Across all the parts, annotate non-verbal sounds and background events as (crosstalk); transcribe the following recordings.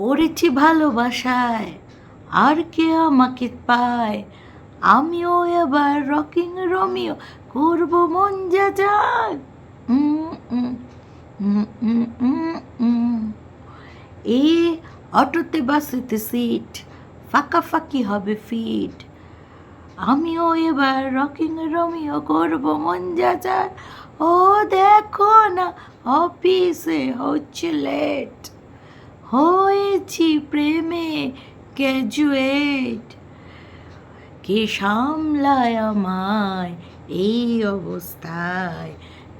পড়েছি ভালোবাসায়, আর কে আমাকে পায়? আমিও এবার রকিং রমিও, করব মন যা যাক। এ অটোতে বাসেতে সিট ফাঁকাফাঁকি হবে ফিট। আমিও এবার রকিং রমিও, করব মন যা যাক ও দেখো না, অফিসে হচ্ছে লেট। হয়েছি প্রেমে গ্র্যাজুয়েট কে সামলায় আমায় এই অবস্থায়?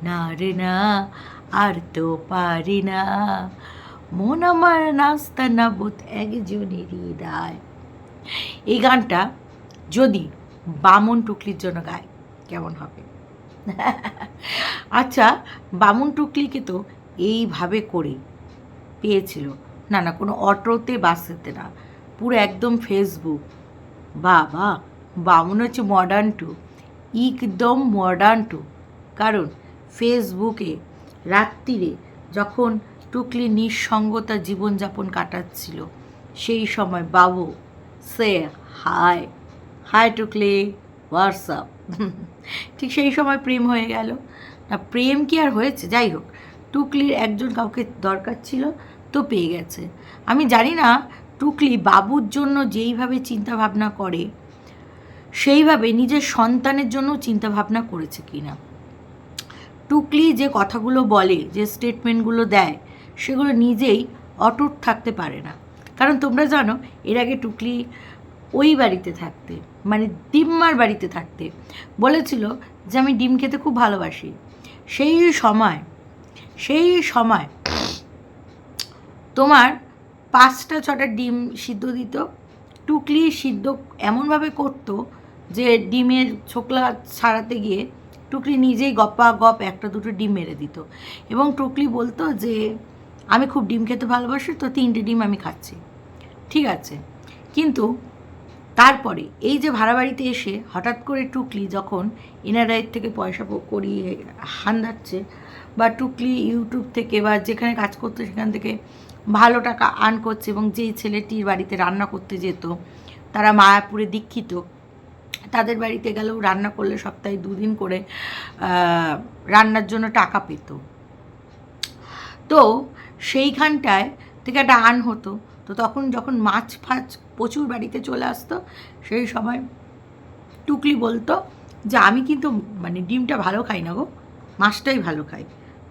না রে না, আর তো পারি না। মন আমার নাস্তা না বোধ একজনেরই দায় এই গানটা যদি বামন টুকলির জন্য গায়, কেমন হবে? আচ্ছা বামন টুকলিকে তো এইভাবে করে পেয়েছিল। না না, কোনো অটোতে বাসেতে না। পুরো একদম ফেসবুক বাবা বামুন হচ্ছে মডার্ন টু একদম মডার্ন টু কারণ ফেসবুকে রাত্রিরে যখন টুকলি নিঃসঙ্গতা জীবনযাপন কাটাচ্ছিল, সেই সময় বাবু সে হাই হাই টুকলি হোয়াটসঅ্যাপ ঠিক সেই সময় প্রেম হয়ে গেল। না, প্রেম কি আর হয়েছে? যাই হোক, টুকলির একজন কাউকে দরকার ছিল তো পেয়ে গেছে। আমি জানি না, টুকলি বাবুর জন্য যেইভাবে চিন্তা ভাবনা করে, সেইভাবে নিজের সন্তানের জন্য চিন্তা ভাবনা করেছে কি না টুকলি যে কথাগুলো বলে, যে স্টেটমেন্টগুলো দেয়, সেগুলো নিজেই অটুট থাকতে পারে না। কারণ তোমরা জানো, এর আগে টুকলি ওই বাড়িতে থাকতে মানে ডিম্মার বাড়িতে থাকতে। বলেছিল যে, আমি ডিম খেতে খুব ভালোবাসি। সেই সময় সেই সময় তোমার পাঁচটা, ছটা ডিম সিদ্ধ দিত। টুকলি সিদ্ধ এমনভাবে করতো যে ডিমের ছোকলা ছাড়াতে গিয়ে টুকলি নিজেই গপা গপ একটা, দুটো ডিম মেরে দিত। এবং টুকলি বলতো যে, আমি খুব ডিম খেতে ভালোবাসি, তো তিনটে ডিম আমি খাচ্ছি। ঠিক আছে। কিন্তু তারপরে এই যে ভাড়া বাড়িতে এসে হঠাৎ করে টুকলি যখন এনআরআইয়ের থেকে পয়সা করিয়ে হান্দাচ্ছে বা টুকলি ইউটিউব থেকে বা যেখানে কাজ করতো সেখান থেকে ভালো টাকা আর্ন করছে এবং যেই ছেলেটির বাড়িতে রান্না করতে যেত, তারা মায়াপুরে দীক্ষিত, তাদের বাড়িতে গেলেও রান্না করলে সপ্তাহে দুদিন করে রান্নার জন্য টাকা পেত। তো সেইখানটায় থেকে একটা আন হতো। তো তখন যখন মাছ ফাছ প্রচুর বাড়িতে চলে আসতো, সেই সময় টুকলি বলতো যে, আমি কিন্তু মানে ডিমটা ভালো খাই না গো, মাছটাই ভালো খাই।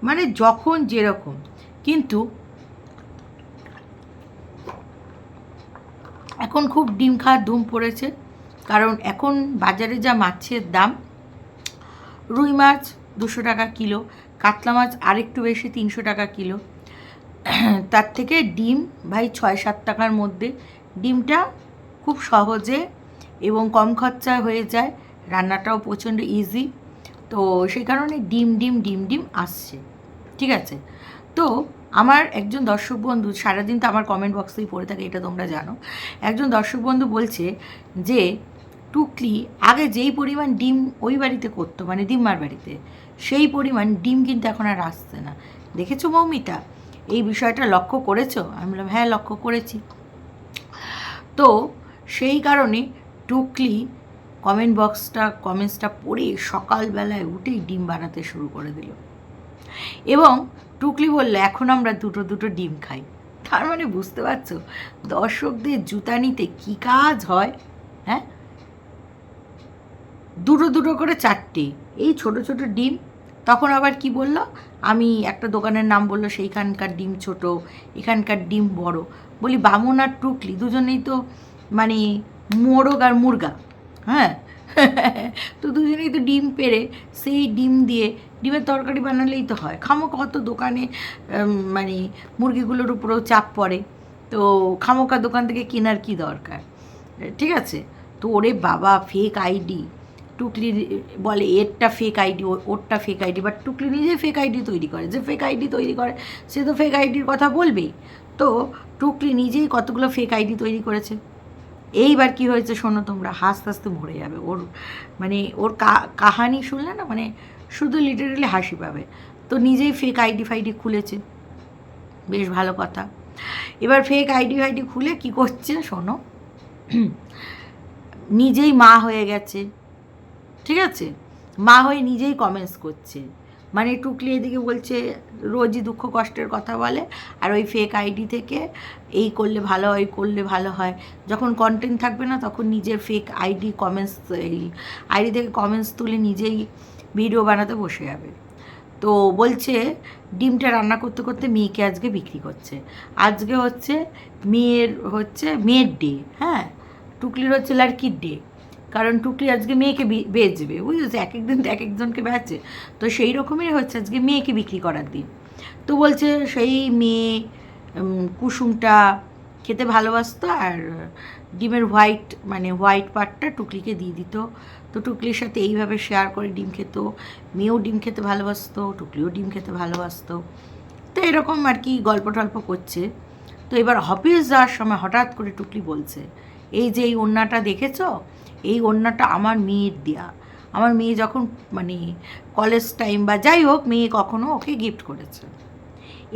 মানে যখন যেরকম। কিন্তু এখন খুব ডিম খাওয়ার ধুম পড়েছে, কারণ এখন বাজারে যা মাছের দাম, রুই মাছ দুশো টাকা কিলো, কাতলা মাছ আরেকটু বেশি তিনশো টাকা কিলো। (clears throat) তার থেকে ডিম ভাই ছয় সাত টাকার মধ্যে। ডিমটা খুব সহজে এবং কম খরচায় হয়ে যায়, রান্নাটাও প্রচণ্ড ইজি তো সেই কারণে ডিম ডিম ডিম ডিম আসছে, ঠিক আছে? তো আমার একজন দর্শক বন্ধু, সারাদিন তো আমার কমেন্ট বক্সেই পড়ে থাকে, এটা তোমরা জানো। একজন দর্শক বন্ধু বলছে যে, টুকলি আগে যেই পরিমাণ ডিম ওই বাড়িতে করতো মানে ডিম্মার বাড়িতে, সেই পরিমাণ ডিম কিন্তু এখন আর আসছে না। দেখেছ মৌমিতা? এই বিষয়টা লক্ষ্য করেছ? আমি বললাম হ্যাঁ লক্ষ্য করেছি। তো সেই কারণে টুকলি কমেন্ট বক্সটা কমেন্টসটা পড়ে সকালবেলায় উঠেই ডিম বানাতে শুরু করে দিল। এবং টুকলি বললে, এখন আমরা দুটো দুটো ডিম খাই। তার মানে বুঝতে পারছ? দর্শকদের জুতা নিতে কী কাজ হয় হ্যাঁ? দুটো দুটো করে চারটে, এই ছোট ছোট ডিম। তখন আবার কি বলল? আমি একটা দোকানের নাম বলল, সেইখানকার ডিম ছোট, এখানকার ডিম বড়। বলি, বামুন আর টুকলি, দুজনেই তো মানে মোরগ আর মুরগা হ্যাঁ? তো দুজনেই তো ডিম পেরে সেই ডিম দিয়ে ডিমের তরকারি বানালেই তো হয়। খামো কত দোকানে মানে মুরগিগুলোর উপরেও চাপ পড়ে। তো খামোকা দোকান থেকে কেনার কি দরকার? ঠিক আছে? তো ওরে বাবা ফেক আইডি টুকলি বলে, এরটা ফেক আইডি ওরটা ফেক আইডি বাট টুকলি নিজে ফেক আইডি তৈরি করে। যে ফেক আইডি তৈরি করে, সে তো ফেক আইডির কথা বলবেই। তো টুকলি নিজেই কতগুলো ফেক আইডি তৈরি করেছে? এইবার কি হয়েছে শোনো তোমরা, হাসতে হাসতে ভরে যাবে। ওর মানে ওর কাহানি শুনলে না মানে শুধু লিটারেলি হাসি পাবে। তো নিজেই ফেক আইডি ফাইডি খুলেছে। বেশ ভালো কথা। এবার ফেক আইডি ফাইডি খুলে কি করছে শোনো? নিজেই মা হয়ে গেছে। ঠিক আছে? মা হয়ে নিজেই কমেন্টস করছে। মানে টুকলি এদিকে বলছে, রোজই দুঃখ কষ্টের কথা বলে, আর ওই ফেক আইডি থেকে এই করলে ভালো হয় করলে ভালো হয়। যখন কন্টেন্ট থাকবে না, তখন নিজের ফেক আইডি কমেন্টস এই আইডি থেকে কমেন্টস তুলে নিজেই ভিডিও বানাতে বসে যাবে। তো বলছে, ডিমটা রান্না করতে করতে মেয়েকে আজকে বিক্রি করছে। আজকে হচ্ছে মেয়ের হচ্ছে, মেয়ের ডে হ্যাঁ? টুকলির হচ্ছে লাড়কির ডে কারণ টুকলি আজকে মেয়েকে বেচবে, বুঝেছে? এক একদিন এক একজনকে বেচে। তো সেই রকমই হচ্ছে আজকে মেয়েকে বিক্রি করার দিন। তো বলছে সেই মেয়ে কুসুমটা খেতে ভালোবাসতো আর ডিমের হোয়াইট মানে হোয়াইট পার্টটা টুকলিকে দিয়ে দিত। তো টুকলির সাথে এইভাবে শেয়ার করে ডিম খেত। মেয়েও ডিম খেতে ভালোবাসতো, টুকলিও ডিম খেতে ভালোবাসতো। তো এরকম আর কি গল্প টল্প করছে। তো এবার অফিস যাওয়ার সময় হঠাৎ করে টুকলি বলছে, এই যে এই ওড়নাটা দেখেছ? এই ওড়নাটা আমার মেয়ের দেয়া। আমার মেয়ে যখন মানে কলেজ টাইম বা যাই হোক, মেয়ে কখনো ওকে গিফট করেছে।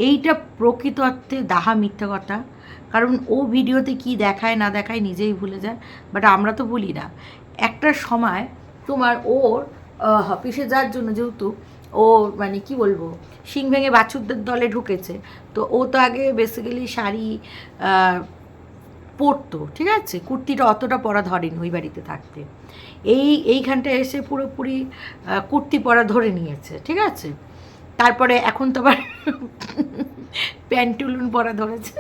এইটা প্রকৃত অর্থে দাহা মিথ্যা কথা। কারণ ও ভিডিওতে কি দেখায় না দেখায় নিজেই ভুলে যায়। বাট আমরা তো ভুলি না। একটা সময় তোমার ওর অফিসে যাওয়ার জন্য যেহেতু ও মানে কি বলব, শিং ভেঙে বাছুরদের দলে ঢুকেছে। তো ও তো আগে বেসিক্যালি শাড়ি পরতো ঠিক আছে? কুর্তিটা অতটা পরা ধরেনি ওই বাড়িতে থাকতে। এই এইখানটা এসে পুরোপুরি কুর্তি পরা ধরে নিয়েছে, ঠিক আছে? তারপরে এখন তো আবার প্যান্টুলুন পরা ধরেছে,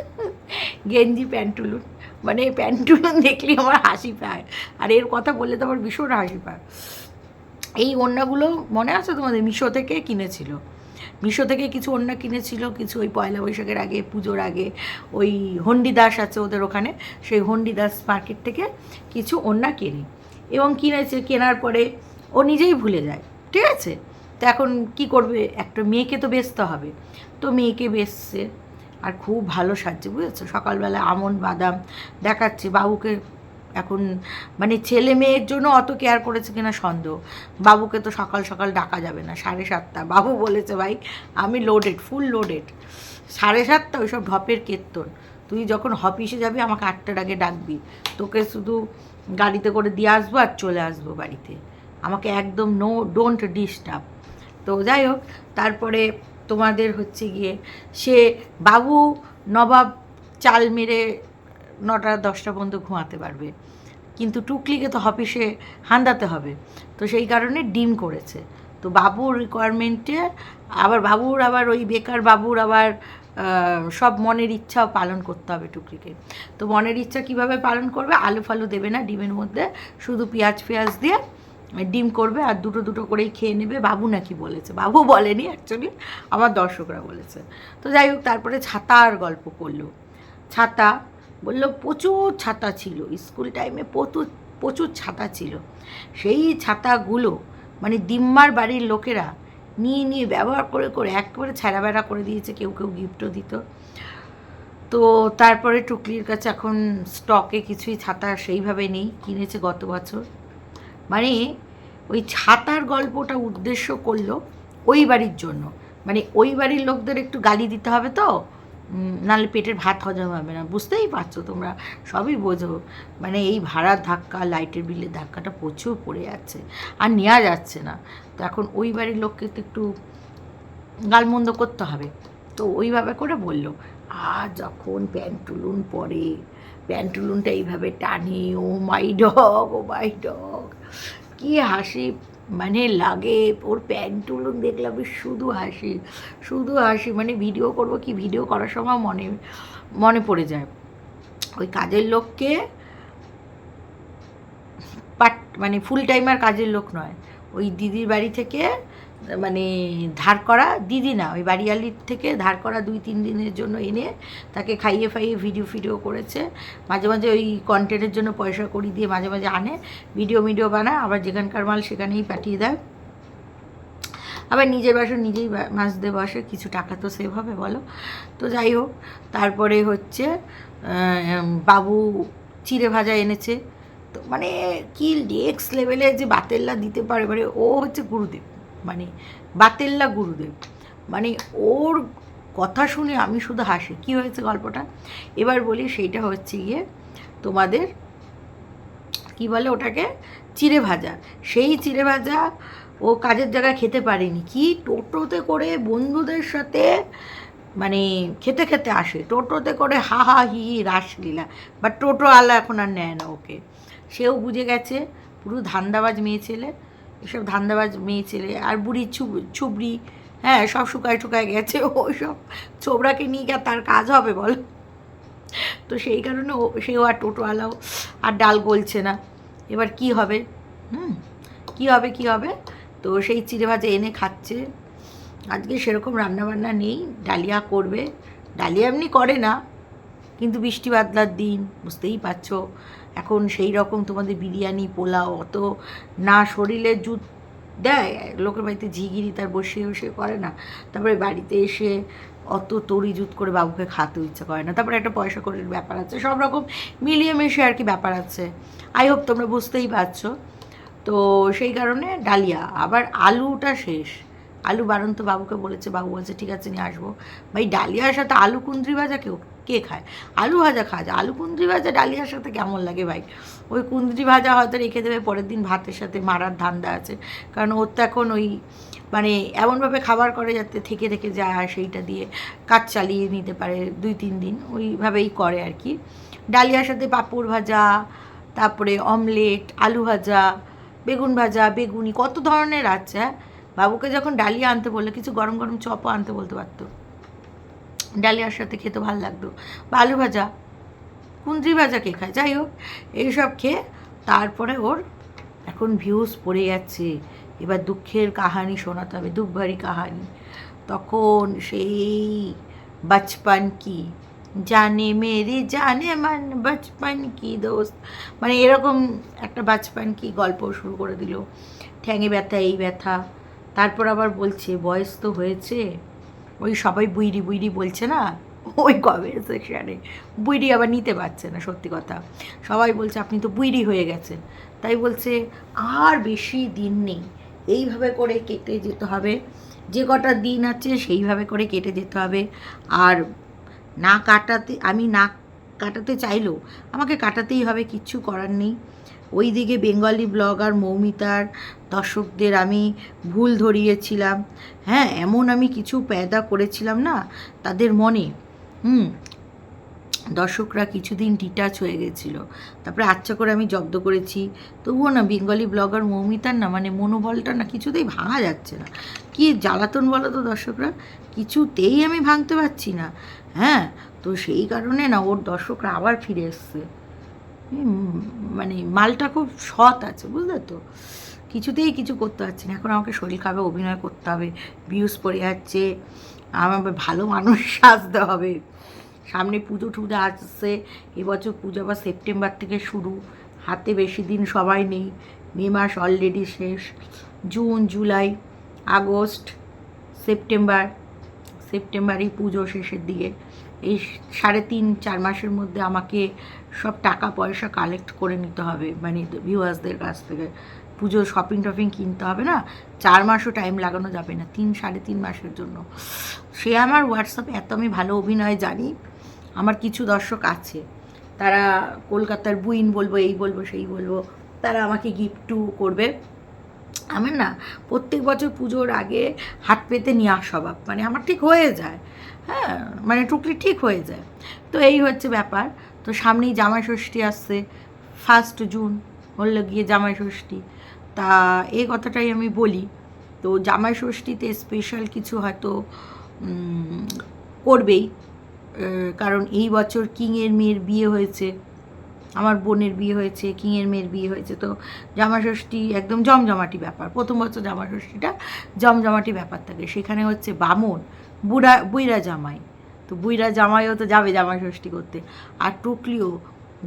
গেঞ্জি প্যান্টুলুন। মানে প্যান্টুলুন দেখলেই আমার হাসি পায়, আর এর কথা বললে তো আমার ভীষণ হাসি পায়। এই ওড়নাগুলো মনে আছে তোমাদের? মিশো থেকে কিনেছিল। মিশো থেকে কিছু ওড়না কিনেছিল, কিছু ওই পয়লা বৈশাখের আগে, পুজোর আগে, ওই হন্ডিদাস আছে ওদের ওখানে, সেই হন্ডিদাস মার্কেট থেকে কিছু ওড়না কেনে। এবং কিনেছে, কেনার পরে ও নিজেই ভুলে যায়, ঠিক আছে? তো এখন কি করবে? একটা মেয়েকে তো বেচতে হবে। তো মেয়েকে বেচছে, আর খুব ভালো সাজছে, বুঝেছ? সকালবেলা আমন বাদাম দেখাচ্ছে, বাবুকে এখন মানে ছেলে মেয়ের জন্য অত কেয়ার করেছে কিনা সন্দেহ। বাবুকে তো সকাল সকাল ডাকা যাবে না, সাড়ে সাতটা। বাবু বলেছে, ভাই, আমি লোডেড ফুল লোডেড সাড়ে সাতটা, ওইসব ঢপের কীর্তন। তুই যখন অফিসে যাবি, আমাকে আটটার আগে ডাকবি। তোকে শুধু গাড়িতে করে দিয়ে আসব আর চলে আসব বাড়িতে। আমাকে একদম নো ডোন্ট ডিস্টার্ব তো যাই হোক, তারপরে তোমাদের হচ্ছে গিয়ে, সে বাবু নবাব চাল মেরে নটা, দশটা পর্যন্ত ঘুমাতে পারবে। কিন্তু টুকলিকে তো অফিসে হান্দাতে হবে। তো সেই কারণে ডিম করেছে। তো বাবুর রিকোয়ারমেন্টে আবার বাবুর আবার ওই বেকার বাবুর আবার সব মনের ইচ্ছাও পালন করতে হবে টুকলিকে। তো মনের ইচ্ছা কীভাবে পালন করবে? আলু ফালু দেবে না ডিমের মধ্যে। শুধু পেঁয়াজ পেঁয়াজ দিয়ে ডিম করবে আর দুটো দুটো করেই খেয়ে নেবে। বাবু নাকি বলেছে। বাবু বলেনি অ্যাকচুয়ালি আমার দর্শকরা বলেছে। তো যাই হোক, তারপরে ছাতার গল্প করল। ছাতা বলল, প্রচুর ছাতা ছিল। স্কুল টাইমে প্রচুর প্রচুর ছাতা ছিল। সেই ছাতাগুলো মানে দিম্মার বাড়ির লোকেরা নিয়ে নিয়ে ব্যবহার করে করে একেবারে বেড়া করে দিয়েছে। কেউ কেউ গিফটও দিত। তো তারপরে টুকলির কাছে এখন স্টকে কিছুই ছাতা সেইভাবে নেই, কিনেছে গত বছর। মানে ওই ছাতার গল্পটা উদ্দেশ্য করল ওই বাড়ির জন্য। মানে ওই বাড়ির লোকদের একটু গালি দিতে হবে তো? নাহলে পেটের ভাত হজম হবে না। বুঝতেই পারছ তোমরা, সবই বোঝো। মানে এই ভাড়ার ধাক্কা, লাইটের বিলের ধাক্কাটা প্রচুর পড়ে যাচ্ছে আর নেওয়া যাচ্ছে না। তো এখন ওই বাড়ির লোককে তো একটু গালমন্দ করতে হবে। তো ওইভাবে করে বলল, আর যখন প্যান্টুলুন পরে, প্যান্টুলুনটা এইভাবে টানে, ও মাই ডগ, ও মাই ডগ, কি হাসি মানে লাগে, ওর প্যান্ট প্যান্টুলুন দেখলাম শুধু হাসি শুধু হাসি। মানে ভিডিও করব কি ভিডিও করার সময় মনে মনে পড়ে যায়। ওই কাজের লোককে পাট মানে ফুল টাইমার কাজের লোক নয়। ওই দিদির বাড়ি থেকে মানে ধার করা দিদি না, ওই বাড়িয়ালির থেকে ধার করা দুই তিন দিনের জন্য এনে তাকে খাইয়ে ফাইয়ে ভিডিও ফিডিও করেছে। মাঝে মাঝে ওই কন্টেন্টের জন্য পয়সা করি দিয়ে মাঝে মাঝে আনে ভিডিও মিডিও বানায়, আবার যেখানকার মাল সেখানেই পাঠিয়ে দেয়। আবার নিজের বাসন নিজেই বা- মাজতে বসে, কিছু টাকা তো সেভ হবে বলো। তো যাই হোক, তারপরে হচ্ছে বাবু চিড়ে ভাজা এনেছে। তো মানে কি নেক্সট লেভেলে যে বাতেল্লা দিতে পারে মানে ও হচ্ছে গুরুদেব। মানে বাতেল্লা গুরুদেব। মানে ওর কথা শুনে আমি শুধু হাসি। কি হয়েছে গল্পটা? এবার বলি সেইটা হচ্ছে গিয়ে তোমাদের কি বলে ওটাকে? চিড়ে ভাজা। সেই চিড়ে ভাজা ও কাজের জায়গায় খেতে পারেনি। কি টোটোতে করে বন্ধুদের সাথে মানে খেতে খেতে আসে। টোটোতে করে হা হা, হি হি রাসলীলা বাট টোটো আলা এখন আর নেয় না ওকে। সেও বুঝে গেছে। পুরো ধান্দাবাজ মেয়ে ছেলে। এসব ধান্দাবাজ মেয়ে ছেলে, আর বুড়ি ছুব ছুবড়ি হ্যাঁ সব শুকায় টুকায় গেছে (laughs) ওই সব ছোবড়াকে নিয়ে গিয়ে তার কাজ হবে বল। তো সেই কারণে ও, সেও আর টোটোওয়ালাও আর ডাল গলছে না। এবার কি হবে? হুম, কী হবে, কি হবে? তো সেই চিড়ে ভাজা এনে খাচ্ছে। আজকে সেরকম রান্নাবান্না নেই, ডালিয়া করবে। ডালিয়া এমনি করে না কিন্তু বৃষ্টি বাদলার দিন, বুঝতেই পারছ? এখন সেই রকম তোমাদের বিরিয়ানি, পোলাও, অত না শরীরে জুত দেয়, লোকের বাড়িতে ঝিগিরি তার বসে বসে করে না। তারপরে বাড়িতে এসে অত তরি জুত করে বাবুকে খাতেও ইচ্ছা করে না। তারপরে একটা পয়সা করে ব্যাপার আছে, সব রকম মিলিয়ে মিশিয়ে আর কি ব্যাপার আছে। আই হোপ তোমরা বুঝতেই পারছ। তো সেই কারণে ডালিয়া, আবার আলুটা শেষ। আলু বারণ তো বাবুকে বলেছে, বাবু বলছে, ঠিক আছে, নিয়ে আসব। ভাই, ডালিয়ার সাথে আলু কুন্দ্রি ভাজা কেউ, কে খায়? আলু ভাজা খাওয়া যায়। আলু কুন্দ্রি ভাজা ডালিয়ার সাথে কেমন লাগে ভাই? ওই কুন্দ্রি ভাজা হয়তো রেখে দেবে, পরের দিন ভাতের সাথে মারার ধান্দা আছে। কারণ ওর তো এখন ওই মানে এমনভাবে খাবার করে যাতে থেকে থেকে যায় সেইটা দিয়ে কাজ চালিয়ে নিতে পারে দুই তিন দিন, ওইভাবেই করে আর কি। ডালিয়ার সাথে পাঁপড় ভাজা, তারপরে অমলেট, আলু ভাজা, বেগুন ভাজা, বেগুনি, কত ধরনের আছে হ্যাঁ? বাবুকে যখন ডালিয়া আনতে বললে, কিছু গরম গরম চপও আনতে বলতে পারতো। ডালিয়ার সাথে খেতে ভালো লাগতো। বা আলু ভাজা কুন্দ্রি ভাজা কে খায়? যাই হোক, এইসব খেয়ে তারপরে ওর এখন ভিউজ পড়ে যাচ্ছে। এবার দুঃখের কাহানি শোনাতে হবে দুঃখভারী কাহানি। তখন সেই বাচপান কি? জানে মেরে, জানে মান, বাচপান কি দোস্ত? মানে এরকম একটা বাচপান কি গল্প শুরু করে দিল। ঠ্যাঙে ব্যথা, এই ব্যথা। তারপর আবার বলছে, বয়স তো হয়েছে। ওই সবাই বুইড়ি বুইড়ি বলছে না? ওই কমেন্ট সেকশানে বুইড়ি আবার নিতে পারছে না, সত্যি কথা। সবাই বলছে, আপনি তো বুইড়ি হয়ে গেছেন। তাই বলছে, আর বেশি দিন নেই। এইভাবে করে কেটে যেতে হবে। যে কটা দিন আছে, সেইভাবে করে কেটে যেতে হবে। আর না কাটাতে, আমি না কাটাতে চাইলেও আমাকে কাটাতেই হবে কিচ্ছু করার নেই। ওই দিকে বেঙ্গলি ব্লগার মৌমিতার দর্শকদের আমি ভুল ধরিয়েছিলাম। হ্যাঁ এমন আমি কিছু প্যাদা করেছিলাম না, তাদের মনে। হুম, দর্শকরা কিছুদিন ডিটাচ হয়ে গেছিল। তারপরে আচ্ছা করে আমি জব্দ করেছি। তবুও না, বেঙ্গলি ব্লগার মৌমিতার না মানে মনোবলটা না, কিছুতেই ভাঙা যাচ্ছে না। কি জ্বালাতন বলো তো দর্শকরা? কিছুতেই আমি ভাঙতে পারছি না। হ্যাঁ তো সেই কারণে না, ওর দর্শকরা আবার ফিরে এসছে। মানে মালটা খুব সৎ আছে, বুঝলে তো? কিছুতেই কিছু করতে পারছি না। এখন আমাকে শরীর খারাপ অভিনয় করতে হবে ভিউজ পড়ে যাচ্ছে, আমার ভালো মানুষ (laughs) সাজতে হবে। সামনে পুজো টুজো আসছে, এবছর পুজো আবার সেপ্টেম্বর থেকে শুরু, হাতে বেশি দিন সবাই নেই, মে মাস অলরেডি শেষ, জুন, জুলাই, আগস্ট, সেপ্টেম্বর, সেপ্টেম্বরই পুজো শেষের দিকে। এই সাড়ে তিন, চার মাসের মধ্যে আমাকে সব টাকা, পয়সা কালেক্ট করে নিতে হবে মানে ভিউয়ার্সদের কাছ থেকে। পুজো শপিং টপিং কিনতে হবে না, চার মাসও টাইম লাগানো যাবে না, তিন, সাড়ে তিন মাসের জন্য। সে আমার হোয়াটসঅ্যাপে এত আমি ভালো অভিনয় জানি, আমার কিছু দর্শক আছে, তারা কলকাতার বুইন বলব, এই বলব, সেই বলব, তারা আমাকে গিফটও করবে। আমার না, প্রত্যেক বছর পুজোর আগে হাত পেতে নেওয়া স্বভাব মানে আমার ঠিক হয়ে যায়। হ্যাঁ মানে টুকলি ঠিক হয়ে যায়। তো এই হচ্ছে ব্যাপার। তো সামনেই জামাই ষষ্ঠী আসছে ফার্স্ট জুন হলো গিয়ে জামাই ষষ্ঠী। তা এই কথাটাই আমি বলি। তো জামাই ষষ্ঠীতে স্পেশাল কিছু হয়তো করবেই। কারণ এই বছর কিংয়ের মেয়ের বিয়ে হয়েছে। আমার বোনের বিয়ে হয়েছে, কিংয়ের মেয়ের বিয়ে হয়েছে। তো জামাষষ্ঠী একদম জমজমাটি ব্যাপার। প্রথম বছর জামাষষ্ঠীটা জমজমাটি ব্যাপার থাকে। সেখানে হচ্ছে বামন বুড়া বুইরা জামাই। তো বুইরা জামাইও তো যাবে জামাই ষষ্ঠী করতে। আর টুকলিও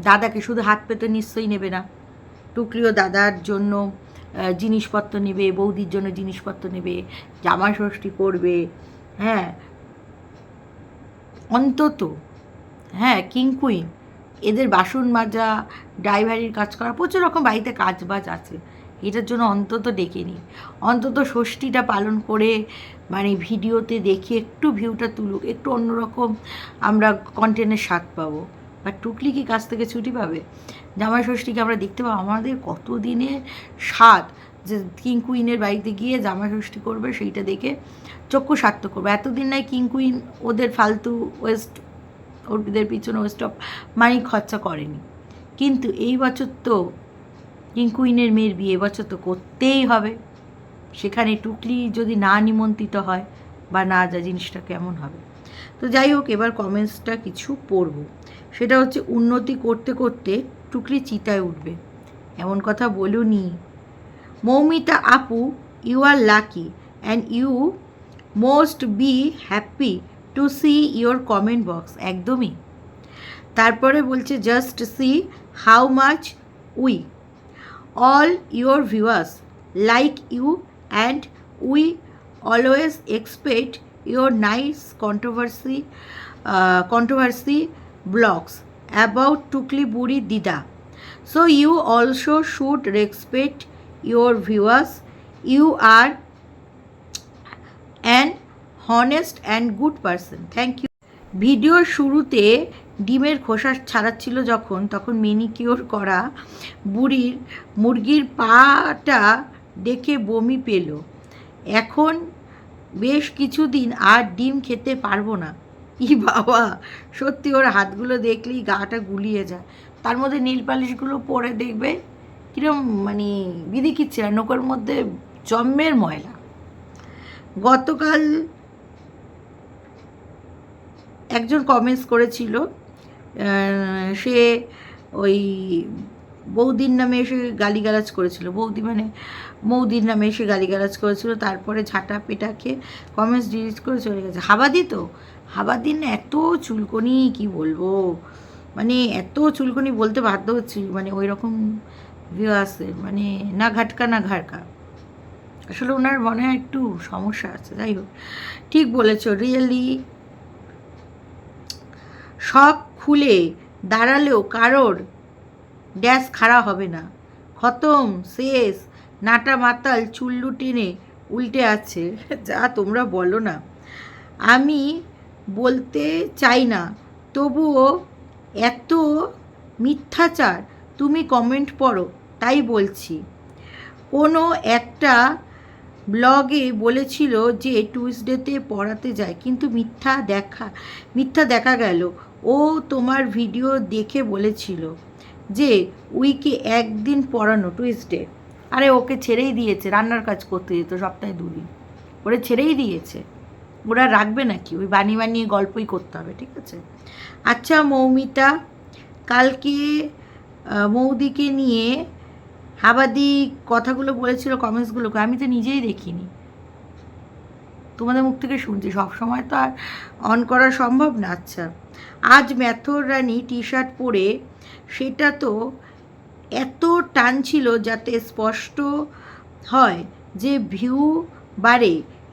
দাদাকে শুধু হাত পেতে নিশ্চয়ই নেবে না। টুকলিও দাদার জন্য জিনিসপত্র নেবে, বৌদির জন্য জিনিসপত্র নেবে জামাষষ্ঠী করবে হ্যাঁ। অন্তত হ্যাঁ কিং কুইন এদের বাসন মাজা, ড্রাইভারির কাজ করা, প্রচুর রকম বাড়িতে কাজ বাজ আছে। এটার জন্য অন্তত ডেকে নিই অন্তত ষষ্ঠীটা পালন করে মানে ভিডিওতে দেখি একটু ভিউটা তুলুক, একটু অন্যরকম আমরা কন্টেন্টের স্বাদ পাবো। বা টুকলি কি কাছ থেকে ছুটি পাবে? জামাই ষষ্ঠীকে আমরা দেখতে পাবো। আমাদের কত দিনের স্বাদ যে কিং কুইনের বাড়িতে গিয়ে জামাই ষষ্ঠী করবে সেইটা দেখে চক্ষু সার্থক করবে। এতদিন নাই কিং কুইন ওদের ফালতু ওয়েস্ট ওদের পিছনে ওয়েস্ট অফ মানি খরচা করেনি। কিন্তু এই বছর তো কিং কুইনের মেয়ের বিয়ে বছর তো করতেই হবে। সেখানে টুকলি যদি না নিমন্ত্রিত হয় বা না যা জিনিসটা কেমন হবে? তো যাই হোক, এবার কমেন্টসটা কিছু পড়ব। সেটা হচ্ছে, উন্নতি করতে করতে টুকলি চিতায় উঠবে। এমন কথা বলুনি। মৌমিতা আপু you are lucky and you must be happy to see your comment box একদমই। তারপরে বলছে just see how much we all your viewers like you we always expect your nice controversy uh, controversy blogs about tukli buri dida so you also should respect your viewers you are an honest and good person thank you ভিডিওর শুরুতে ডিমের খোসা ছাড়াচ্ছিল যখন তখন manicure করা বুড়ির মুরগির পাটা দেখে বমি পেল। এখন বেশ কিছুদিন আর ডিম খেতে পারব না। ই বাবা, সত্যি ওর হাতগুলো দেখলেই গাটা গুলিয়ে যায়। তার মধ্যে নীল পালিশগুলো পরে দেখবে। কিরম মানে বিধি কিচ্ছে না, নৌকার মধ্যে জন্মের ময়লা। গতকাল একজন কমেন্টস করেছিল সে ওই বৌদির নামে এসে গালিগালাজ করেছিল। বৌদি মানে মৌদির নামে এসে গালিগালাজ করেছিল, তারপরে ঝাঁটা পেটা খেয়ে কমেন্টস ডিলিট করে চলে গেছে। হাবাদি তো? হাবাদির না এত চুলকনি, কি বলব? মানে এত চুলকনি বলতে বাধ্য হচ্ছি মানে ওই রকম আছে মানে না ঘাটকা না ঘাটকা আসলে ওনার মনে হয় একটু সমস্যা আছে, যাই হোক। ঠিক বলেছ রিয়েলি সব খুলে দাঁড়ালেও কারোর ড্যাশ খাড়া হবে না। খতম, শেষ। নাটা মাতাল চুল্লু টেনে উল্টে আছে। যা তোমরা বলো না। আমি বলতে চাই না, তবুও এত মিথ্যাচার তুমি কমেন্ট পড়ো, তাই বলছি। কোনো একটা ব্লগে বলেছিল যে টুইসডেতে পড়াতে যায়, কিন্তু মিথ্যা দেখা মিথ্যা দেখা গেল। ও তোমার ভিডিও দেখে বলেছিল। যে উইকে একদিন পড়ানো টুইসডে। আরে ওকে ছেড়েই দিয়েছে, রান্নার কাজ করতে যেত সপ্তাহে দুদিন। ওরে ছেড়েই দিয়েছে। ওরা রাখবে নাকি? ওই বানিয়ে বানিয়ে গল্পই করতে হবে, ঠিক আছে? আচ্ছা মৌমিতা, কালকে মৌদিকে নিয়ে হাবাদি কথাগুলো বলেছিল কমেন্টসগুলোকে আমি তো নিজেই দেখিনি। তোমাদের মুখ থেকে শুনছি, সবসময় তো আর অন করা সম্ভব না। আচ্ছা আজ ম্যাথর রানী টি শার্ট পরে সেটা তো এত টান ছিল যাতে স্পষ্ট হয় যে ভিউ বাড়ে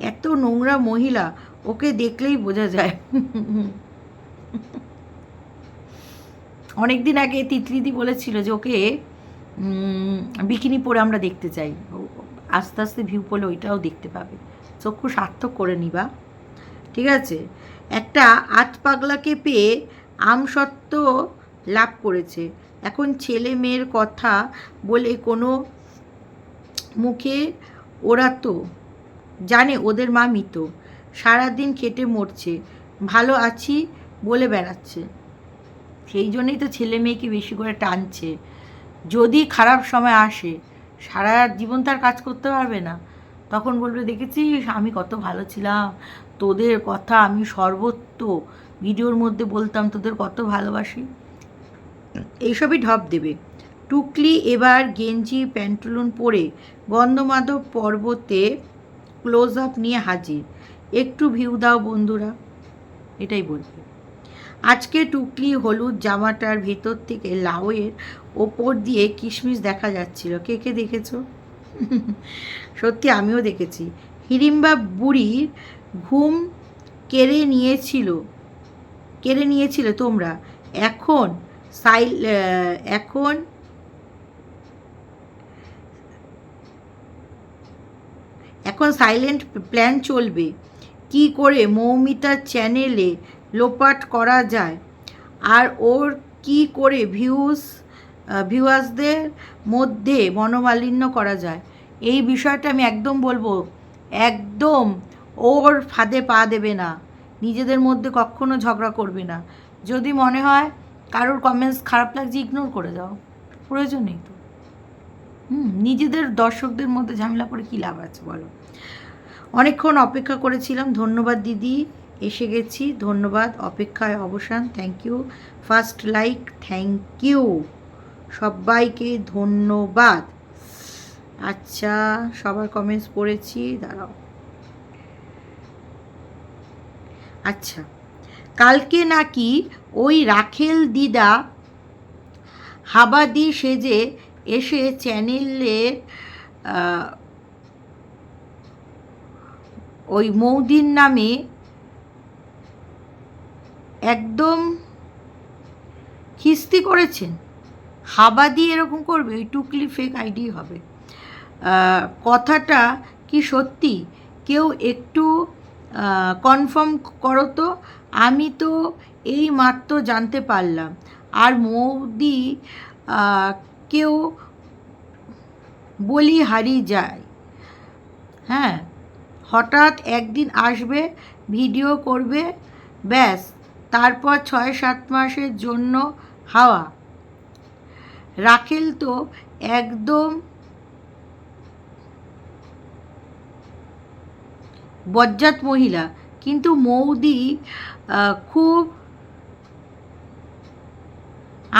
এত নোংরা মহিলা, ওকে দেখলেই বোঝা যায়। অনেক দিন আগে তিতলিদি বলেছিল যে ওকে বিকিনি পরে আমরা দেখতে চাই। আস্তে আস্তে ভিউ পড়লে ওইটাও দেখতে পাবে। চক্ষু সার্থক করে নিবা। ঠিক আছে? একটা আত পাগলাকে পেয়ে আমসত্ত্ব লাভ করেছে। এখন ছেলে মেয়ের কথা বলে কোনো মুখে ওরা তো জানে ওদের মা মৃত। সারাদিন খেটে মরছে, ভালো আছি বলে বেড়াচ্ছে। সেই জন্যই তো ছেলে মেয়েকে বেশি করে টানছে। যদি খারাপ সময় আসে, সারা জীবন তার কাজ করতে পারবে না। তখন বলবে, দেখেছিস, আমি কত ভালো ছিলাম। তোদের কথা আমি সর্বত্র ভিডিওর মধ্যে বলতাম, তোদের কত ভালোবাসি। এইসবই ঢপ দেবে। টুকলি এবার গেঞ্জি, প্যান্টুলুন পরে গন্ধমাধব পর্বতে ক্লোজ আপ নিয়ে হাজির। একটু ভিউ দাও বন্ধুরা, এটাই বলবে। আজকে টুকলি হলুদ জামাটার ভেতর থেকে লাউয়ের ওপর দিয়ে কিশমিশ দেখা যাচ্ছিল। কে কে দেখেছ? সত্যি আমিও দেখেছি। হিড়িম্বা বুড়ির ঘুম কেড়ে নিয়েছিল কেড়ে নিয়েছিল তোমরা। এখন সাইল এখন এখন সাইলেন্ট প্ল্যান চলবে। কি করে মৌমিতার চ্যানেলে লোপাট করা যায়? আর ওর কি করে ভিউস ভিউয়ার্সদের মধ্যে মনোমালিন্য করা যায়? এই বিষয়টা আমি একদম বলব, একদম ওর ফাঁদে পা দেবে না। নিজেদের মধ্যে কখনো ঝগড়া করবে না। যদি মনে হয় কারোর কমেন্টস খারাপ লাগছে ইগনোর করে দাও। প্রয়োজন নেই তো। হুম, নিজেদের দর্শকদের মধ্যে ঝামেলা করে কী লাভ আছে বলো? অনেকক্ষণ অপেক্ষা করেছিলাম, ধন্যবাদ দিদি, এসে গেছি, ধন্যবাদ, অপেক্ষায় অবসান thank you first like thank you সবাইকে ধন্যবাদ। আচ্ছা সবার কমেন্টস পড়েছি, দাঁড়াও। আচ্ছা কালকে নাকি ওই রাখেল দিদা হাবাদি সেজে এসে চ্যানেলের ওই মৌদির নামে একদম খিস্তি করেছেন। হাবা দিয়ে এরকম করবে ওই টুকলি ফেক আইডি হবে। কথাটা কি সত্যি? কেউ একটু কনফার্ম করো তো। আমি তো এই মাত্র জানতে পারলাম। আর মৌদি কেউ বলি হারিয়ে যায়। হ্যাঁ হঠাৎ একদিন আসবে, ভিডিও করবে, ব্যাস, তারপর ছয় সাত মাসের জন্য হাওয়া। রাখেল তো একদম বজ্জাত মহিলা। কিন্তু মৌদি খুব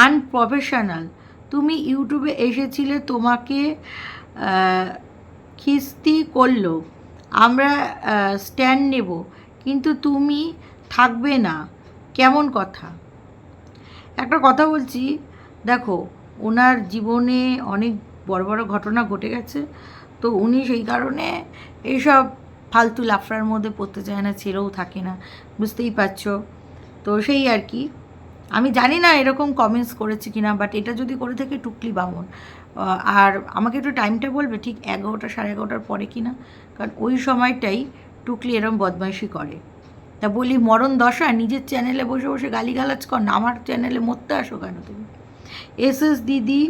আনপ্রফেশনাল তুমি ইউটিউবে এসেছিলে, তোমাকে খিস্তি করল। আমরা স্ট্যান্ড নেব, কিন্তু তুমি থাকবে না। কেমন কথা? একটা কথা বলছি, দেখো, ওনার জীবনে অনেক বড় বড় ঘটনা ঘটে গেছে। তো উনি সেই কারণে এইসব ফালতু লাফড়ার মধ্যে পড়তে চায় না ছেড়েও থাকে না। বুঝতেই পারছ? তো সেই আর কি। আমি জানি না এরকম কমেন্টস করেছে কিনা বাট এটা যদি করে থাকে টুকলি বামন। আর আমাকে একটু টাইমটা বলবে ঠিক এগারোটা সাড়ে এগারোটার পরে কিনা? কারণ ওই সময়টাই টুকলি এরম বদমাইশি করে। তা বলি, মরণ দশা, নিজের চ্যানেলে বসে বসে গালিগালাজ কর, না আমার চ্যানেলে মরতে আসো কেন তুমি? এস এস দিদি,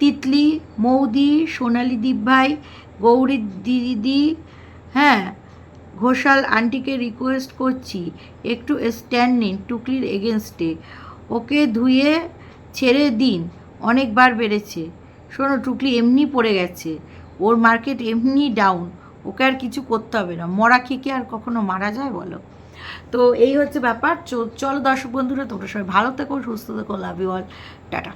তিতলি, মৌদি, সোনালি দীপ ভাই গৌরী দিদি হ্যাঁ ঘোষাল আন্টিকে রিকোয়েস্ট করছি, একটু স্ট্যান্ড নিন টুকলির এগেনস্টে ওকে ধুয়ে ছেড়ে দিন, অনেকবার বেড়েছে। শোনো টুকলি এমনি পড়ে গেছে। ওর মার্কেট এমনি ডাউন ওকে আর কিছু করতে হবে না। মরা খেকে আর কখনো মারা যায় বলো? তো এই হচ্ছে ব্যাপার। চলো দর্শক বন্ধুরা, তোমরা সবাই ভালো থেকো, সুস্থ থেকো লাভ ইউ অল টাটা।